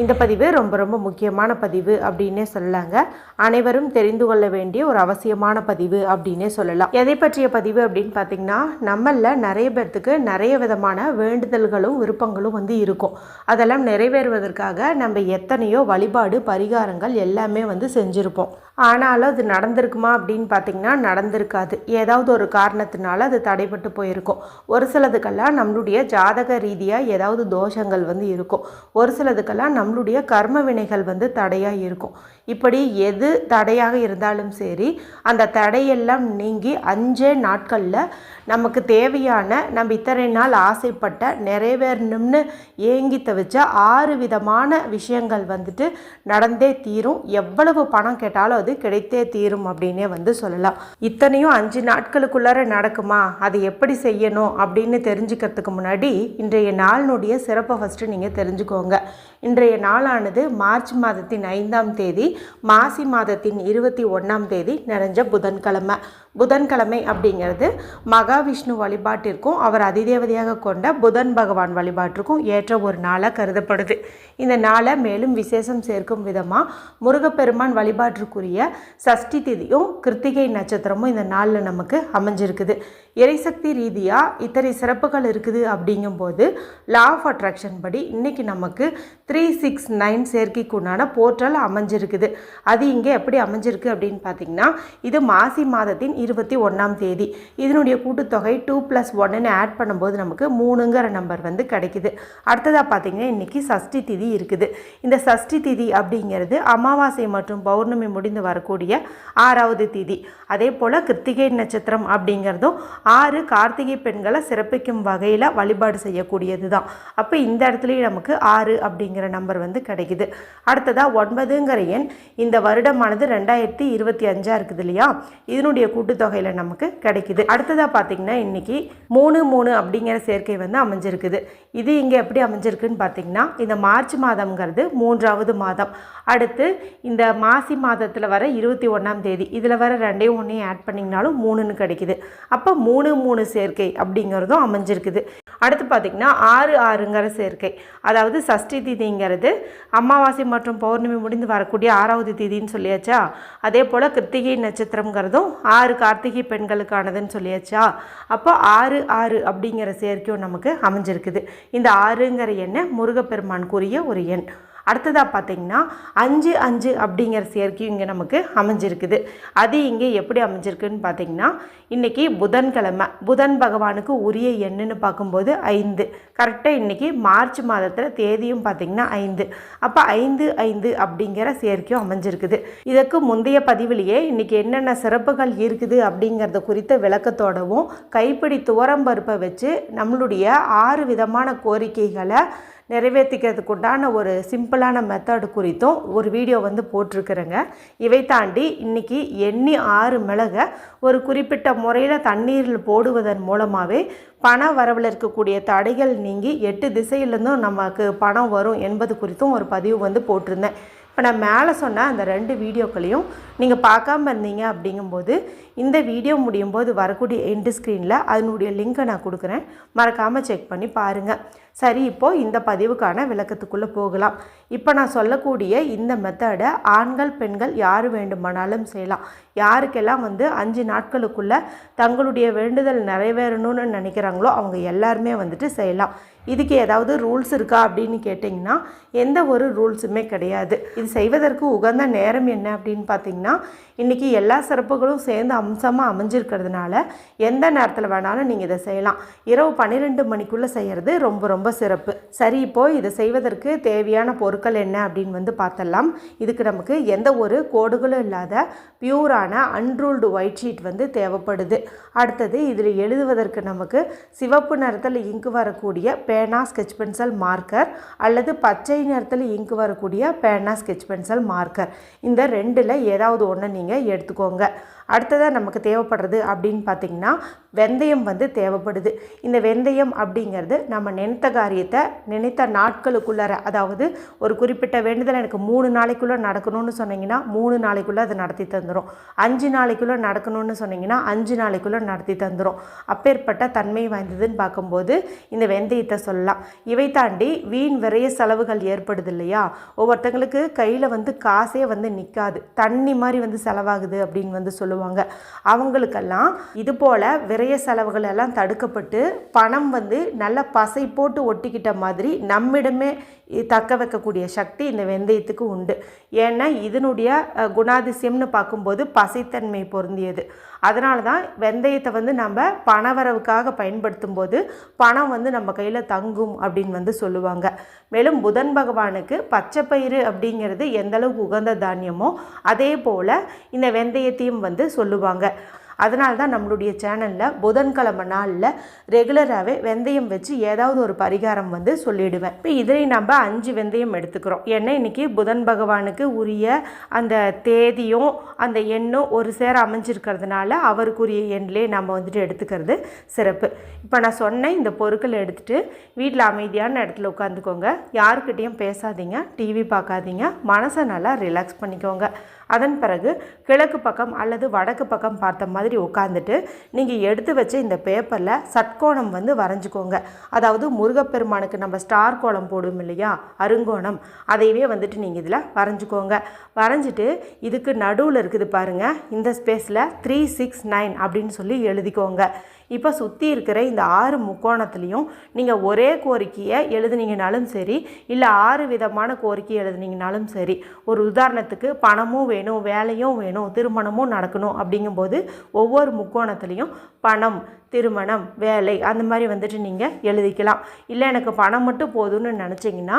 இந்த பதிவு ரொம்ப ரொம்ப முக்கியமான பதிவு அப்படின்னே சொல்லலாங்க. அனைவரும் தெரிந்து கொள்ள வேண்டிய ஒரு அவசியமான பதிவு அப்படின்னே சொல்லலாம். எதை பற்றிய பதிவு அப்படின்னு பார்த்தீங்கன்னா நம்மளில் நிறைய பேர்த்துக்கு நிறைய விதமான வேண்டுதல்களும் விருப்பங்களும் வந்து இருக்கும். அதெல்லாம் நிறைவேறுவதற்காக நம்ம எத்தனையோ வழிபாடு பரிகாரங்கள் எல்லாமே வந்து செஞ்சுருப்போம். ஆனாலும் அது நடந்திருக்குமா அப்படின்னு பார்த்தீங்கன்னா நடந்திருக்காது. ஏதாவது ஒரு காரணத்தினால அது தடைப்பட்டு போயிருக்கும். ஒரு சிலதுக்கெல்லாம் நம்மளுடைய ஜாதக ரீதியாக ஏதாவது தோஷங்கள் வந்து இருக்கும். ஒரு சிலதுக்கெல்லாம் நம்மளுடைய கர்ம வினைகள் வந்து தடையாக இருக்கும். இப்படி எது தடையாக இருந்தாலும் சரி அந்த தடையெல்லாம் நீங்கி அஞ்சே நாட்களில் நமக்கு தேவையான நம்ம இத்தனை நாள் ஆசைப்பட்ட நிறைவேறணும்னு ஏங்கி தவிச்ச ஆறு விதமான விஷயங்கள் வந்துட்டு நடந்தே தீரும். எவ்வளவு பணம் கேட்டாலும் அது கிடைத்தே தீரும் அப்படின்னே வந்து சொல்லலாம். இத்தனையும் அஞ்சு நாட்களுக்குள்ளார நடக்குமா? அது எப்படி செய்யணும் அப்படின்னு தெரிஞ்சுக்கிறதுக்கு முன்னாடி இன்றைய நாளினுடைய சிறப்பை ஃபஸ்ட்டு நீங்கள் தெரிஞ்சுக்கோங்க. இன்றைய நாளானது மார்ச் மாதத்தின் ஐந்தாம் தேதி மாசி மாதத்தின் இருபத்தி ஒன்றாம் தேதி நிறைஞ்ச புதன்கிழமை. புதன்கிழமை அப்படிங்கிறது மகாவிஷ்ணு வழிபாட்டிற்கும் அவர் அதிதேவதையாக கொண்ட புதன் பகவான் வழிபாட்டிற்கும் ஏற்ற ஒரு நாளாக கருதப்படுது. இந்த நாளை மேலும் விசேஷம் சேர்க்கும் விதமாக முருகப்பெருமான் வழிபாட்டிற்குரிய சஷ்டி திதியும் கிருத்திகை நட்சத்திரமும் இந்த நாளில் நமக்கு அமைஞ்சிருக்குது. இறைசக்தி ரீதியாக இத்தனை சிறப்புகள் இருக்குது அப்படிங்கும்போது லா ஆஃப் அட்ராக்ஷன் படி இன்றைக்கி நமக்கு த்ரீ சிக்ஸ் நைன் சேர்க்கைக்குண்டான போர்ட்டல் அமைஞ்சிருக்குது. அது இங்கே எப்படி அமைஞ்சிருக்கு அப்படின்னு பார்த்தீங்கன்னா இது மாசி மாதத்தின் இருபத்தி ஒன்றாம் தேதி. இதனுடைய கூட்டுத்தொகை டூ ப்ளஸ் ஒன்னுன்னு ஆட் பண்ணும்போது நமக்கு மூணுங்கிற நம்பர் வந்து கிடைக்குது. அடுத்ததாக பார்த்தீங்கன்னா இன்றைக்கி சஷ்டி திதி இருக்குது. இந்த சஷ்டி திதி அப்படிங்கிறது அமாவாசை மற்றும் பௌர்ணமி முடிந்து வரக்கூடிய ஆறாவது திதி. அதே போல் கிருத்திகை நட்சத்திரம் அப்படிங்கிறதும் ஆறு கார்த்திகை பெண்களை சிறப்பிக்கும் வகையில் வழிபாடு செய்யக்கூடியது தான். அப்போ இந்த இடத்துலையும் நமக்கு ஆறு அப்படிங்கிற நம்பர் வந்து கிடைக்குது. அடுத்ததாக ஒன்பதுங்கிற எண் இந்த வருடமானது ரெண்டாயிரத்தி இருபத்தி அஞ்சாக இருக்குது இல்லையா? இதனுடைய கூட்டுத்தொகையில் நமக்கு கிடைக்குது. அடுத்ததாக பார்த்தீங்கன்னா இன்றைக்கி மூணு மூணு அப்படிங்கிற சேர்க்கை வந்து அமைஞ்சிருக்குது. இது இங்கே எப்படி அமைஞ்சிருக்குன்னு பார்த்தீங்கன்னா இந்த மார்ச் மாதம்ங்கிறது மூன்றாவது மாதம். அடுத்து இந்த மாசி மாதத்தில் வர இருபத்தி ஒன்றாம் தேதி இதில் வர ரெண்டையும் ஒன்றையும் ஆட் பண்ணிங்கனாலும் மூணுன்னு கிடைக்குது. அப்போ மூணு மூணு சேர்க்கை அப்படிங்கிறதும் அமைஞ்சிருக்குது. அடுத்து பார்த்திங்கன்னா ஆறு ஆறுங்கிற சேர்க்கை அதாவது சஷ்டி திதிங்கிறது அமாவாசை மற்றும் பௌர்ணமி முடிந்து வரக்கூடிய ஆறாவது திதின்னு சொல்லியாச்சா? அதே போல் கிருத்திகை நட்சத்திரங்கிறதும் ஆறு கார்த்திகை பெண்களுக்கானதுன்னு சொல்லியாச்சா? அப்போ ஆறு ஆறு அப்படிங்கிற சேர்க்கையும் நமக்கு அமைஞ்சிருக்குது. இந்த ஆறுங்கிற எண்ணை முருகப்பெருமானுக்குரிய ஒரு எண். அடுத்ததாக பார்த்தீங்கன்னா அஞ்சு அஞ்சு அப்படிங்கிற சேர்க்கையும் இங்கே நமக்கு அமைஞ்சிருக்குது. அது இங்கே எப்படி அமைஞ்சிருக்குன்னு பார்த்தீங்கன்னா இன்றைக்கி புதன்கிழமை புதன் பகவானுக்கு உரிய எண்ணுன்னு பார்க்கும்போது ஐந்து. கரெக்டாக இன்றைக்கி மார்ச் மாதத்தில் தேதியும் பார்த்திங்கன்னா ஐந்து. அப்போ ஐந்து ஐந்து அப்படிங்கிற சேர்க்கையும் அமைஞ்சிருக்குது. இதற்கு முந்தைய பதிவிலேயே இன்றைக்கி என்னென்ன சிறப்புகள் இருக்குது அப்படிங்கிறத குறித்த விளக்கத்தோடவும் கைப்பிடி துவரம் பருப்பை வச்சு நம்மளுடைய ஆறு விதமான கோரிக்கைகளை நிறைவேற்றிக்கிறதுக்கு உண்டான ஒரு சிம்பிளான மெத்தடு குறித்தும் ஒரு வீடியோ வந்து போட்டிருக்கிறேங்க. இவை தாண்டி இன்றைக்கி எண்ணி ஆறு மிளகை ஒரு குறிப்பிட்ட முறையில் தண்ணீரில் போடுவதன் மூலமாகவே பண வரவில் இருக்கக்கூடிய தடைகள் நீங்கி எட்டு திசையிலேருந்தும் நமக்கு பணம் வரும் என்பது குறித்தும் ஒரு பதிவு வந்து போட்டிருந்தேன். இப்போ நான் மேலே சொன்ன அந்த ரெண்டு வீடியோக்களையும் நீங்கள் பார்க்காம இருந்தீங்க அப்படிங்கும்போது இந்த வீடியோ முடியும் போது வரக்கூடிய எண்டு ஸ்க்ரீனில் அதனுடைய லிங்க்கை நான் கொடுக்குறேன். மறக்காமல் செக் பண்ணி பாருங்கள் சரி இப்போது இந்த பதிவுக்கான விளக்கத்துக்குள்ளே போகலாம். இப்போ நான் சொல்லக்கூடிய இந்த மெத்தடை ஆண்கள் பெண்கள் யார் வேண்டுமானாலும் செய்யலாம். யாருக்கெல்லாம் வந்து அஞ்சு நாட்களுக்குள்ளே தங்களுடைய வேண்டுதல் நிறைவேறணும்னு நினைக்கிறாங்களோ அவங்க எல்லாருமே வந்துட்டு செய்யலாம். இதுக்கு ஏதாவது ரூல்ஸ் இருக்கா அப்படின்னு கேட்டிங்கன்னா எந்த ஒரு ரூல்ஸுமே கிடையாது. இது செய்வதற்கு உகந்த நேரம் என்ன அப்படின்னு பார்த்தீங்கன்னா இன்றைக்கி எல்லா சிறப்புகளும் சேர்ந்து அம்சமாக அமைஞ்சிருக்கிறதுனால எந்த நேரத்தில் வேணாலும் நீங்கள் இதை செய்யலாம். இரவு பன்னிரெண்டு மணிக்குள்ளே செய்கிறது ரொம்ப ரொம்ப சிறப்பு. சரி இப்போது இதை செய்வதற்கு தேவையான பொருட்கள் என்ன அப்படின்னு வந்து பார்த்தலாம் இதுக்கு நமக்கு எந்த ஒரு கோடுகளும் இல்லாத பியூரான அன்ரூல்டு ஒயிட் ஷீட் வந்து தேவைப்படுது. அடுத்தது இதில் எழுதுவதற்கு நமக்கு சிவப்பு நிறத்தில் இங்கு வரக்கூடிய பேனா ஸ்கெச் பென்சில் மார்க்கர் அல்லது பச்சை நிறத்தில் இங்கு வரக்கூடிய பேனா ஸ்கெச் பென்சில் மார்க்கர் இந்த ரெண்டில் ஏதாவது ஒன்று நீங்கள் எடுத்துக்கோங்க. அடுத்ததாக நமக்கு தேவைப்படுறது அப்படின்னு பார்த்திங்கன்னா வெந்தயம் வந்து தேவைப்படுது. இந்த வெந்தயம் அப்படிங்கிறது நம்ம நினைத்த காரியத்தை நினைத்த நாட்களுக்குள்ளார அதாவது ஒரு குறிப்பிட்ட வேண்டுதல் எனக்கு மூணு நாளைக்குள்ளே நடக்கணும்னு சொன்னிங்கன்னா மூணு நாளைக்குள்ளே அதை நடத்தி தந்துடும் அஞ்சு நாளைக்குள்ளே நடக்கணும்னு சொன்னிங்கன்னா அஞ்சு நாளைக்குள்ளே நடத்தி தந்துடும் அப்பேற்பட்ட தன்மை வாய்ந்ததுன்னு பார்க்கும்போது இந்த வெந்தயத்தை சொல்லலாம். இவை தாண்டி வீண் விரைய செலவுகள் ஏற்படுது இல்லையா? ஒவ்வொருத்தங்களுக்கு கையில் வந்து காசே வந்து நிற்காது தண்ணி மாதிரி வந்து செலவாகுது அப்படின்னு வந்து சொல்லுவாங்க. அவங்களுக்கெல்லாம் இது போல் விரைய செலவுகள் எல்லாம் தடுக்கப்பட்டு பணம் வந்து நல்ல பசை போட்டு ஒட்டிக்கிட்ட மாதிரி நம்மிடமே தக்க வைக்கக்கூடிய சக்தி இந்த வெந்தயத்துக்கு உண்டு. ஏன்னா இதனுடைய குணாதிசயம்னு பார்க்கும்போது பசைத்தன்மை பொருந்தியது. அதனால தான் வெந்தயத்தை வந்து நம்ம பணவரவுக்காக பயன்படுத்தும் போது பணம் வந்து நம்ம கையில் தங்கும் அப்படின்னு வந்து சொல்லுவாங்க. மேலும் புதன் பகவானுக்கு பச்சை பயிறு அப்படிங்கிறது எந்தளவுக்கு உகந்த தானியமோ அதே போல் இந்த வெந்தயத்தையும் வந்து சொல்லுவாங்க. அதனால தான் நம்மளுடைய சேனலில் புதன்கிழமை நாளில் ரெகுலராகவே வெந்தயம் வச்சு ஏதாவது ஒரு பரிகாரம் வந்து சொல்லிடுவேன். இப்போ இதில் நம்ம அஞ்சு வெந்தயம் எடுத்துக்கிறோம். ஏன்னா இன்றைக்கி புதன் பகவானுக்கு உரிய அந்த தேதியும் அந்த எண்ணும் ஒரு சேர அமைஞ்சிருக்கிறதுனால அவருக்குரிய எண்ணிலே நம்ம வந்துட்டு எடுத்துக்கிறது சிறப்பு. இப்போ நான் சொன்னேன் இந்த பொருட்களை எடுத்துகிட்டு வீட்டில் அமைதியான இடத்துல உட்காந்துக்கோங்க. யாருக்கிட்டேயும் பேசாதீங்க. டிவி பார்க்காதீங்க மனசை நல்லா ரிலாக்ஸ் பண்ணிக்கோங்க. அதன் பிறகு கிழக்கு பக்கம் அல்லது வடக்கு பக்கம் பார்த்த மாதிரி உட்காந்துட்டு நீங்கள் எடுத்து வச்ச இந்த பேப்பரில் சட்கோணம் வந்து வரைஞ்சிக்கோங்க. அதாவது முருகப்பெருமானுக்கு நம்ம ஸ்டார் கோலம் போடும் இல்லையா? அருங்கோணம். அதையவே வந்துட்டு நீங்கள் இதில் வரைஞ்சிக்கோங்க. வரைஞ்சிட்டு இதுக்கு நடுவில் இருக்குது பாருங்கள் இந்த ஸ்பேஸில் த்ரீ சிக்ஸ் நைன் அப்படின்னு சொல்லி எழுதிக்கோங்க. இப்போ சுற்றி இருக்கிற இந்த ஆறு முக்கோணத்துலேயும் நீங்கள் ஒரே கோரிக்கையை எழுதுனீங்கனாலும் சரி இல்லை ஆறு விதமான கோரிக்கை எழுதுனீங்கனாலும் சரி ஒரு உதாரணத்துக்கு பணமும் வேணும் வேலையும் வேணும் திருமணமும் நடக்கணும் அப்படிங்கும்போது ஒவ்வொரு முக்கோணத்துலேயும் பணம் திருமணம் வேலை அந்த மாதிரி வந்துட்டு நீங்கள் எழுதிக்கலாம். இல்லை எனக்கு பணம் மட்டும் போதும்னு நினச்சிங்கன்னா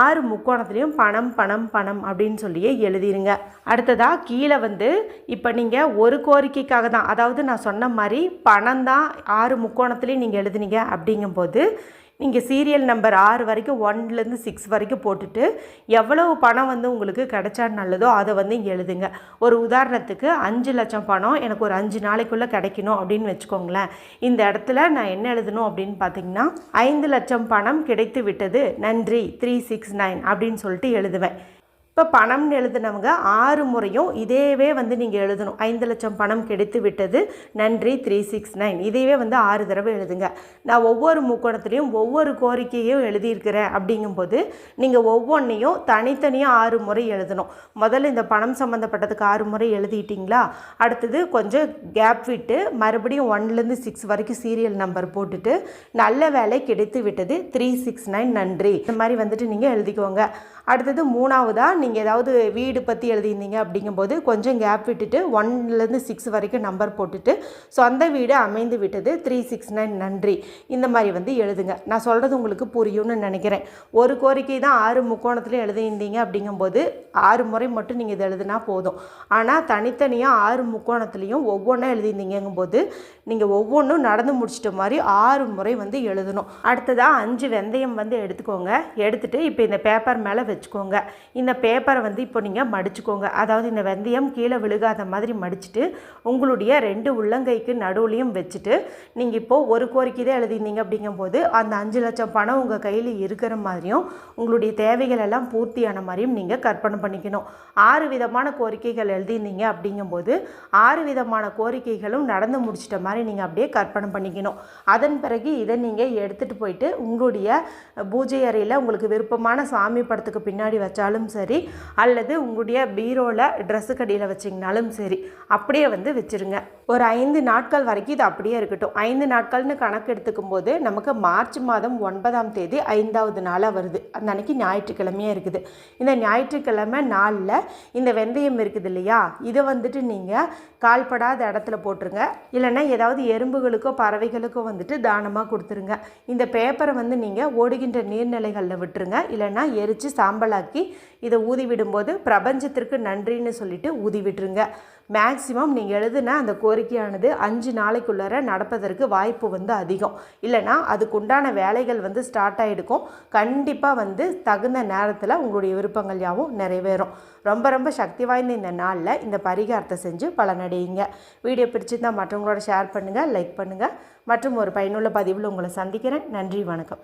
ஆறு முக்கோணத்துலேயும் பணம் பணம் பணம் அப்படின்னு சொல்லியே எழுதிருங்க. அடுத்ததாக கீழே வந்து இப்போ நீங்கள் ஒரு கோரிக்கைக்காக தான் அதாவது நான் சொன்ன மாதிரி பணம் தான் ஆறு முக்கோணத்துலேயும் நீங்கள் எழுதுனீங்க அப்படிங்கும்போது நீங்கள் சீரியல் நம்பர் ஆறு வரைக்கும் ஒன்லேருந்து சிக்ஸ் வரைக்கும் போட்டுட்டு எவ்வளவு பணம் வந்து உங்களுக்கு கிடைச்சா நல்லதோ அதை வந்து இங்கே எழுதுங்க. ஒரு உதாரணத்துக்கு அஞ்சு லட்சம் பணம் எனக்கு ஒரு அஞ்சு நாளைக்குள்ளே கிடைக்கணும் அப்படின்னு வச்சுக்கோங்களேன். இந்த இடத்துல நான் என்ன எழுதணும் அப்படின்னு பார்த்தீங்கன்னா ஐந்து லட்சம் பணம் கிடைத்து விட்டது நன்றி த்ரீ சிக்ஸ் நைன் அப்படின்னு சொல்லிட்டு எழுதுவேன். இப்போ பணம்னு எழுதினவங்க ஆறு முறையும் இதேவே வந்து நீங்கள் எழுதணும். ஐந்து லட்சம் பணம் கிடைத்து விட்டது. நன்றி. Three six nine. இதையவே வந்து ஆறு தடவை எழுதுங்க. நான் ஒவ்வொரு முக்கோணத்துலேயும் ஒவ்வொரு கோரிக்கையும் எழுதியிருக்கிறேன் அப்படிங்கும்போது நீங்கள் ஒவ்வொன்றையும் தனித்தனியாக ஆறு முறை எழுதணும். முதல்ல இந்த பணம் சம்மந்தப்பட்டதுக்கு ஆறு முறை எழுதிட்டிங்களா? அடுத்தது கொஞ்சம் கேப் விட்டு மறுபடியும் ஒன்லேருந்து சிக்ஸ் வரைக்கும் சீரியல் நம்பர் போட்டுட்டு நல்ல வேலை கிடைத்து விட்டது. த்ரீ சிக்ஸ் நைன் நன்றி. இந்த மாதிரி வந்துட்டு நீங்கள் எழுதிக்கோங்க. அடுத்தது மூணாவதாக நீங்கள் ஏதாவது வீடு பற்றி எழுதியிருந்தீங்க அப்படிங்கும்போது கொஞ்சம் கேப் விட்டுட்டு ஒன்லேருந்து சிக்ஸ் வரைக்கும் நம்பர் போட்டுட்டு சொந்த வீடு அமைந்து விட்டது. த்ரீ சிக்ஸ் நைன் நன்றி. இந்த மாதிரி வந்து எழுதுங்க. நான் சொல்கிறது உங்களுக்கு புரியும்னு நினைக்கிறேன். ஒரு கோரிக்கை தான் ஆறு முக்கோணத்தில் எழுதியிருந்தீங்க அப்படிங்கும்போது ஆறு முறை மட்டும் நீங்கள் இதை எழுதுனா போதும். ஆனால் தனித்தனியாக ஆறு முக்கோணத்துலேயும் ஒவ்வொன்றா எழுதியிருந்தீங்கும்போது நீங்கள் ஒவ்வொன்றும் நடந்து முடிச்சிட்ட மாதிரி ஆறு முறை வந்து எழுதணும். அடுத்ததாக அஞ்சு வெந்தயம் வந்து எடுத்துக்கோங்க. எடுத்துகிட்டு இப்போ இந்த பேப்பர் மேலே வச்சுக்கோங்க. இந்த பேப்பரை வந்து இப்போ நீங்கள் மடிச்சுக்கோங்க. அதாவது இந்த வெந்தயம் கீழே விழுகாத மாதிரி மடிச்சுட்டு உங்களுடைய ரெண்டு உள்ளங்கைக்கு நடுவுலையும் வச்சுட்டு நீங்கள் இப்போது ஒரு கோரிக்கை தான் எழுதியிருந்தீங்க அப்படிங்கும்போது அந்த அஞ்சு லட்சம் பணம் உங்கள் கையில் இருக்கிற மாதிரியும் உங்களுடைய தேவைகள் எல்லாம் பூர்த்தியான மாதிரியும் நீங்கள் கற்பனை பண்ணிக்கணும். ஆறு விதமான கோரிக்கைகள் எழுதியிருந்தீங்க அப்படிங்கும்போது ஆறு விதமான கோரிக்கைகளும் நடந்து முடிச்சிட்ட மாதிரி நீங்கள் அப்படியே கற்பனை பண்ணிக்கணும். அதன் பிறகு இதை நீங்கள் எடுத்துகிட்டு போயிட்டு உங்களுடைய பூஜை அறையில் உங்களுக்கு விருப்பமான சாமி படத்துக்கு பின்னாடி வச்சாலும் சரி அல்லது உங்களுடைய பீரோவில் ட்ரெஸ்ஸு கடியில் வச்சிங்கனாலும் சரி அப்படியே வந்து வச்சுருங்க. ஒரு ஐந்து நாட்கள் வரைக்கும் இது அப்படியே இருக்கட்டும். ஐந்து நாட்கள்னு கணக்கு எடுத்துக்கும் போது நமக்கு மார்ச் மாதம் ஒன்பதாம் தேதி ஐந்தாவது நாளாக வருது. அந்த அன்னைக்கு ஞாயிற்றுக்கிழமையாக இருக்குது. இந்த ஞாயிற்றுக்கிழமை நாளில் இந்த வெந்தயம் இருக்குது இல்லையா? இதை வந்துட்டு நீங்கள் கால்படாத இடத்துல போட்டுருங்க. இல்லைன்னா ஏதாவது எறும்புகளுக்கோ பறவைகளுக்கோ வந்துட்டு தானமாக கொடுத்துருங்க. இந்த பேப்பரை வந்து நீங்கள் ஓடுகின்ற நீர்நிலைகளில் விட்டுருங்க. இல்லைன்னா எரித்து சாம்பலாக்கி இதை ஊதி விடும்போது பிரபஞ்சத்திற்கு நன்றின்னு சொல்லிட்டு ஊதி விட்டுருங்க மேக்ஸிமம் நீங்கள் எழுதின அந்த கோரிக்கையானது அஞ்சு நாளைக்குள்ளார நடப்பதற்கு வாய்ப்பு வந்து அதிகம். இல்லைனா அதுக்குண்டான வேலைகள் வந்து ஸ்டார்ட் ஆகிடுக்கும் கண்டிப்பாக வந்து தகுந்த நேரத்தில் உங்களுடைய விருப்பங்கள் யாவும் நிறைவேறும். ரொம்ப ரொம்ப சக்தி வாய்ந்த இந்த நாளில் இந்த பரிகாரத்தை செஞ்சு பலனடையுங்க. வீடியோ பிடிச்சிருந்தால் மற்றவங்களோட ஷேர் பண்ணுங்கள் லைக் பண்ணுங்கள் மற்றும் ஒரு பயனுள்ள பதிவில் உங்களை சந்திக்கிறேன். நன்றி வணக்கம்.